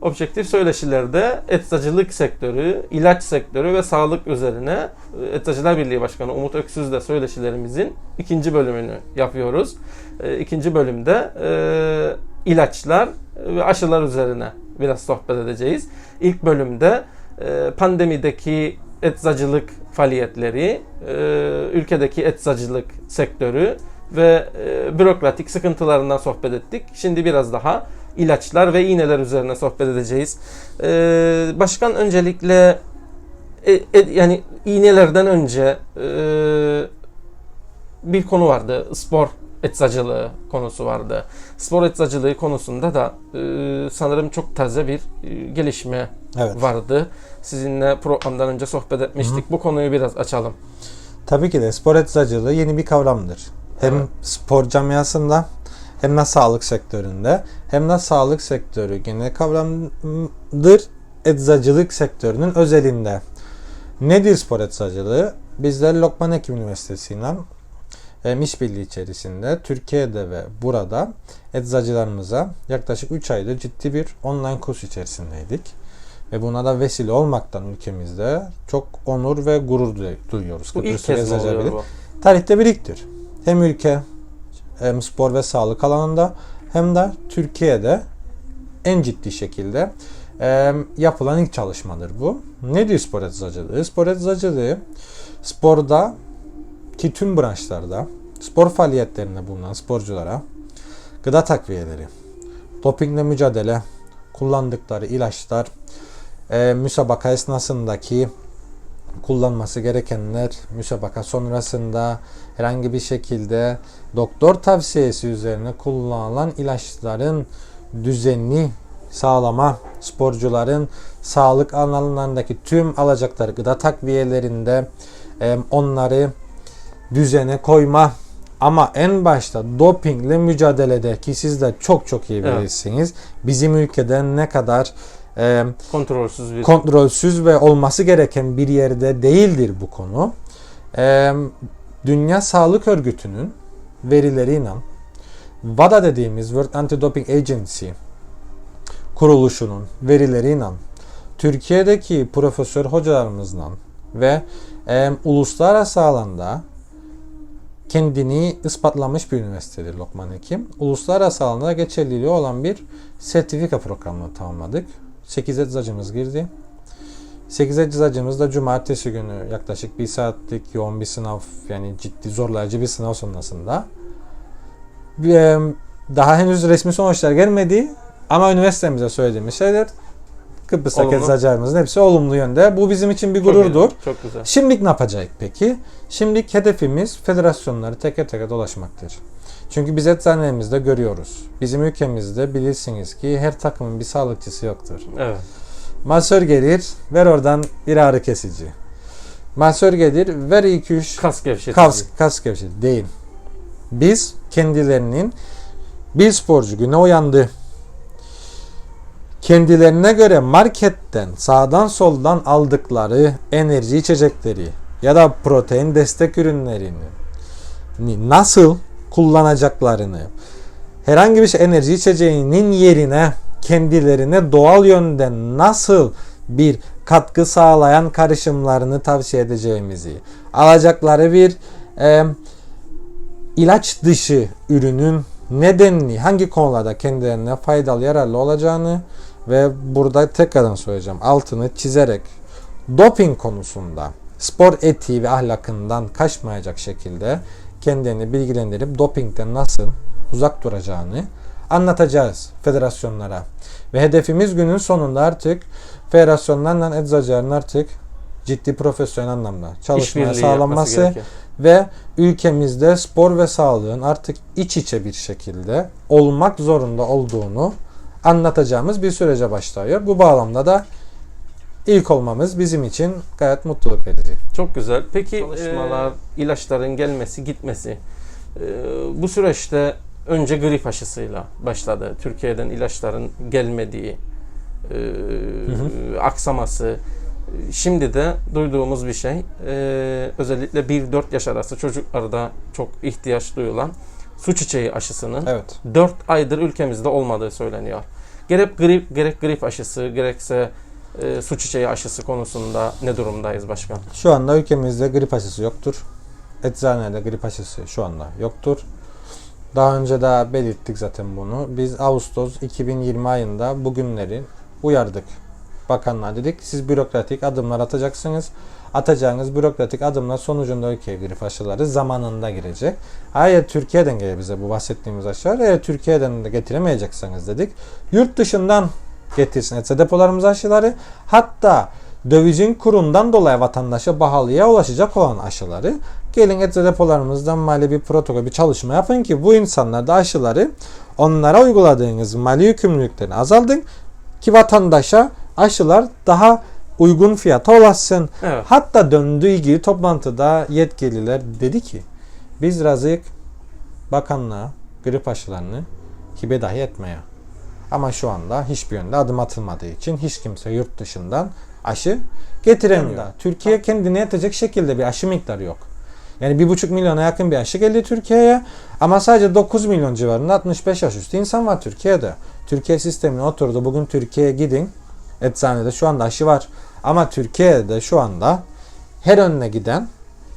objektif söyleşilerde eczacılık sektörü, ilaç sektörü ve sağlık üzerine e, Eczacılar Birliği Başkanı Umut Öksüz'le söyleşilerimizin ikinci bölümünü yapıyoruz. E, İkinci bölümde e, ilaçlar ve aşılar üzerine biraz sohbet edeceğiz. İlk bölümde pandemideki eczacılık faaliyetleri, ülkedeki eczacılık sektörü ve bürokratik sıkıntılarından sohbet ettik. Şimdi biraz daha ilaçlar ve iğneler üzerine sohbet edeceğiz. E, başkan öncelikle e, e, yani iğnelerden önce e, bir konu vardı. Spor eczacılığı konusu vardı. Spor eczacılığı konusunda da e, sanırım çok taze bir e, gelişme Evet. vardı. Sizinle programdan önce sohbet etmiştik. Bu konuyu biraz açalım. Tabii ki de spor eczacılığı yeni bir kavramdır. Hem Evet. spor camiasında hem de sağlık sektöründe hem de sağlık sektörü genel kavramdır eczacılık sektörünün özelinde. Nedir spor eczacılığı? Bizler Lokman Hekim Üniversitesi'yle hem işbirliği içerisinde Türkiye'de ve burada eczacılarımıza yaklaşık 3 aydır ciddi bir online kurs içerisindeydik. Ve buna da vesile olmaktan ülkemizde çok onur ve gurur duy- duyuyoruz. Bu ilk kez oluyor bu? Tarihte bir ilktir. Hem ülke hem spor ve sağlık alanında hem de Türkiye'de en ciddi şekilde e, yapılan ilk çalışmadır bu. Nedir spor eczacılığı? Spor eczacılığı sporda ki tüm branşlarda spor faaliyetlerinde bulunan sporculara gıda takviyeleri, dopingle mücadele, kullandıkları ilaçlar, e, müsabaka esnasındaki kullanması gerekenler, müsabaka sonrasında herhangi bir şekilde doktor tavsiyesi üzerine kullanılan ilaçların düzenli sağlama, sporcuların sağlık alanlarındaki tüm alacakları gıda takviyelerinde onları düzene koyma ama en başta dopingle mücadelede ki siz de çok çok iyi Evet. bilirsiniz. Bizim ülkede ne kadar e, Kontrolsüz bir kontrolsüz ve olması gereken bir yerde değildir bu konu. Ee, Dünya Sağlık Örgütü'nün verileriyle WADA dediğimiz World Anti-Doping Agency kuruluşunun verileriyle Türkiye'deki profesör hocalarımızla ve e, uluslararası alanda kendini ispatlamış bir üniversitedir Lokman Hekim. Uluslararası alanda geçerliliği olan bir sertifika programını tamamladık. 8 eczacımız girdi. 8 eczacımız da cumartesi günü yaklaşık bir saatlik yoğun bir sınav yani ciddi zorlayıcı bir sınav sonrasında daha henüz resmi sonuçlar gelmedi ama üniversitemize söylediğimiz şeyler Kıbrıs'taki Olumlu. eczacılarımızın hepsi olumlu yönde. Bu bizim için bir Çok gururdur. iyi, Çok güzel. Şimdilik ne yapacağız peki? Şimdilik hedefimiz federasyonları teker teker dolaşmaktır. Çünkü biz eczanelerimizde görüyoruz. Bizim ülkemizde bilirsiniz ki her takımın bir sağlıkçısı yoktur. Evet. Masör gelir, ver oradan bir ağrı kesici. Masör gelir, ver 2-3 Kas gevşetici. kas, kas gevşetici. Değil. Biz kendilerinin bir sporcu güne uyandı. Kendilerine göre marketten sağdan soldan aldıkları enerji içecekleri ya da protein destek ürünlerini ni- nasıl kullanacaklarını herhangi bir şey enerji içeceğinin yerine kendilerine doğal yönden nasıl bir katkı sağlayan karışımlarını tavsiye edeceğimizi alacakları bir e, ilaç dışı ürünün nedenli hangi konularda kendilerine faydalı yararlı olacağını ve burada tekrardan söyleyeceğim altını çizerek doping konusunda spor etiği ve ahlakından kaçmayacak şekilde kendilerini bilgilendirip dopingden nasıl uzak duracağını anlatacağız federasyonlara. Ve hedefimiz günün sonunda artık federasyonlarla eczacıların artık ciddi profesyonel anlamda çalışmaya sağlanması ve ülkemizde spor ve sağlığın artık iç içe bir şekilde olmak zorunda olduğunu anlatacağımız bir sürece başlıyor. Bu bağlamda da ilk olmamız bizim için gayet mutluluk verici. Çok güzel. Peki çalışmalar, ilaçların gelmesi, gitmesi. e, bu süreçte önce grip aşısıyla başladı. Türkiye'den ilaçların gelmediği, e, aksaması. Şimdi de duyduğumuz bir şey, e, özellikle 1-4 yaş arası çocuklarda çok ihtiyaç duyulan su çiçeği aşısının Evet. 4 aydır ülkemizde olmadığı söyleniyor. Gerek grip, gerek grip aşısı, gerekse e, su çiçeği aşısı konusunda ne durumdayız başkan? Şu anda ülkemizde grip aşısı yoktur. Eczanede grip aşısı şu anda yoktur. Daha önce de belirttik zaten bunu. Biz Ağustos 2020 ayında bugünleri uyardık. Bakanlar dedik siz bürokratik adımlar atacaksınız. Atacağınız bürokratik adımlar sonucunda ülkeye grip aşıları zamanında girecek. Eğer Türkiye'den gelir bize bu bahsettiğimiz aşılar. Eğer Türkiye'den de getiremeyeceksiniz dedik. Yurt dışından getirsin etse depolarımız aşıları. Hatta dövizin kurundan dolayı vatandaşa pahalıya ulaşacak olan aşıları gelin etse depolarımızdan mali bir protokol bir çalışma yapın ki bu insanlar da aşıları onlara uyguladığınız mali yükümlülüklerini azaldın ki vatandaşa aşılar daha uygun fiyata ulaşsın. Evet. Hatta döndüğü ilgili toplantıda yetkililer dedi ki biz razıyık bakanlığa grip aşılarını hibe dahi etmeye. Ama şu anda hiçbir yönde adım atılmadığı için hiç kimse yurt dışından aşı getiremiyor. Türkiye kendine yetecek şekilde bir aşı miktarı yok. Yani bir buçuk milyona yakın bir aşı geldi Türkiye'ye ama sadece 9 milyon civarında 65 yaş üstü insan var Türkiye'de. Türkiye sistemine oturdu. Bugün Türkiye'ye gidin. Eczanede şu anda aşı var. Ama Türkiye'de şu anda her önüne giden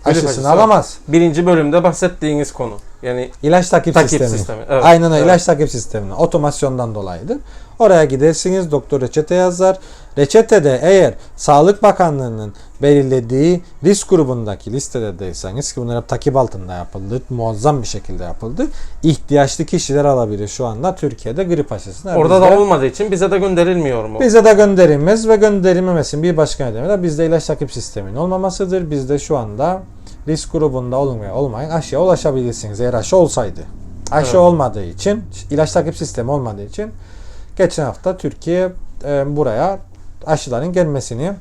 aşısını alamaz. Birinci bölümde bahsettiğiniz konu. Yani İlaç takip, Takip sistemi. sistemi, evet. Aynen öyle. Evet. ilaç takip sistemine. Otomasyondan dolayıdır. Oraya gidersiniz. Doktor reçete yazar. Reçetede eğer Sağlık Bakanlığı'nın belirlediği risk grubundaki listede değilseniz ki bunlar hep takip altında yapıldı. Muazzam bir şekilde yapıldı. ihtiyaçlı kişiler alabilir şu anda Türkiye'de grip aşısını. orada Bizde- da olmadığı için bize de gönderilmiyor mu? bize de gönderilmez ve gönderilmemesinin bir başka nedeni de bizde ilaç takip sisteminin olmamasıdır. Bizde şu anda risk grubunda olmaya olmayan aşıya ulaşabilirsiniz eğer aşı olsaydı. Aşı Evet. olmadığı için, ilaç takip sistemi olmadığı için geçen hafta Türkiye e, buraya aşıların gelmesini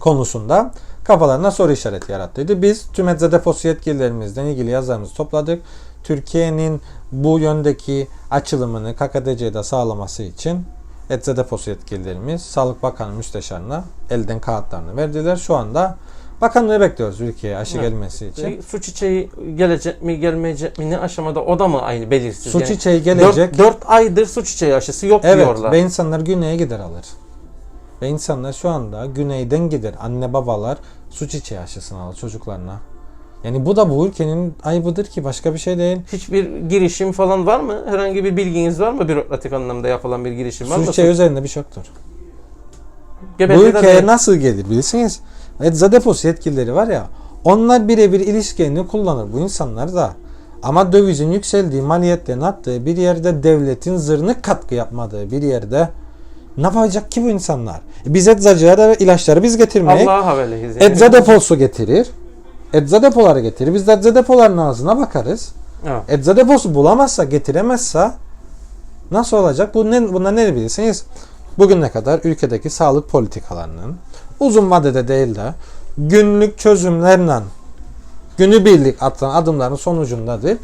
konusunda kafalarına soru işareti yarattıydı. Biz tüm ecza deposu yetkililerimizden ilgili yazılarımızı topladık. Türkiye'nin bu yöndeki açılımını KKTC'de sağlaması için ecza deposu yetkililerimiz Sağlık Bakanı Müsteşarına elden kağıtlarını verdiler. Şu anda bakanlığı bekliyoruz ülkeye aşı Evet. gelmesi için. E, Su çiçeği gelecek mi gelmeyecek mi ne aşamada o da mı aynı belirsiz? Su Yani çiçeği gelecek. 4, aydır su çiçeği aşısı yok Evet diyorlar. ve insanlar güneye gider alır. Ve insanlar şu anda güneyden gider. Anne babalar su çiçeği aşısını alır çocuklarına. Yani bu da bu ülkenin ayıbıdır ki başka bir şey değil. Hiçbir girişim falan var mı? Herhangi bir bilginiz var mı? Bürokratik anlamda yapılan bir girişim var Su mı? çiçeği üzerinde bir şey yoktur. Bu de ülkeye değil. nasıl gelir bilirsiniz? Ecza deposu yetkilileri var ya onlar birebir ilişkilerini kullanır bu insanlar da. Ama dövizin yükseldiği maliyetlerin arttığı bir yerde devletin zırnık katkı yapmadığı bir yerde ne yapacak ki bu insanlar? E Biz eczacıya da ilaçları biz getirmeyek. Allah'a havaleyiz. yani. Ecza deposu getirir. Ecza depoları getirir. Biz de ecza depolarının ağzına bakarız. Evet. Ecza deposu bulamazsa, getiremezse nasıl olacak? Bu ne, bunlar ne bilirsiniz? Bugüne kadar ülkedeki sağlık politikalarının uzun vadede değil de günlük çözümlerle günübirlik atılan adımların sonucundadır.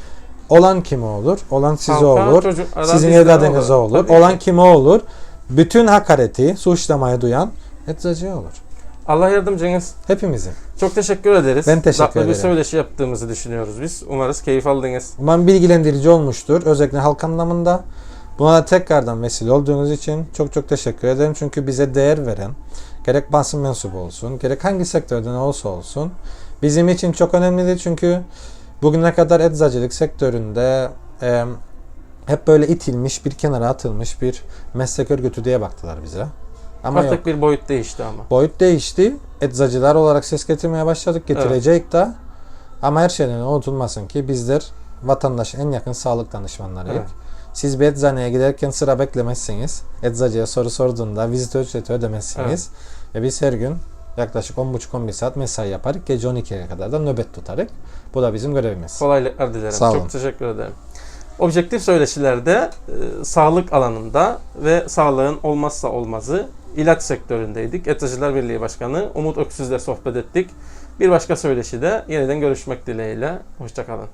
Olan kime olur? Olan size Halka, olur. çocuklara, Sizin evladınıza olur. Tabii Olan ki. kime olur? Bütün hakareti, suçlamayı duyan eczacıya olur. Allah yardımcınız. Hepimizin. Çok teşekkür ederiz. Ben teşekkür bir ederim. söyleşi yaptığımızı düşünüyoruz biz. Umarız keyif aldınız. Umarım bilgilendirici olmuştur. Özellikle halk anlamında. Buna da tekrardan vesile olduğunuz için çok çok teşekkür ederim. Çünkü bize değer veren, gerek basın mensubu olsun, gerek hangi sektörden olsa olsun bizim için çok önemlidir. Çünkü bugüne kadar eczacılık sektöründe e, hep böyle itilmiş, bir kenara atılmış bir meslek örgütü diye baktılar bize. Ama Artık yok. bir boyut değişti ama. Boyut değişti. Eczacılar olarak ses getirmeye başladık. Getirecek de. Ama her şeyden unutulmasın ki bizler vatandaşın en yakın sağlık danışmanlarıyız. Evet. Siz bir eczaneye giderken sıra beklemezsiniz. Eczacıya soru sorduğunda vizit ücreti ödemezsiniz. Ve biz her gün yaklaşık 10,5-11 saat mesai yaparız. Gece 12'ye kadar da nöbet tutarız. Bu da bizim görevimiz. Kolaylıklar dilerim. Sağ olun. Çok teşekkür ederim. Objektif söyleşilerde e, sağlık alanında ve sağlığın olmazsa olmazı ilaç sektöründeydik. Eczacılar Birliği Başkanı Umut Öksüz'le sohbet ettik. Bir başka söyleşide yeniden görüşmek dileğiyle. Hoşçakalın.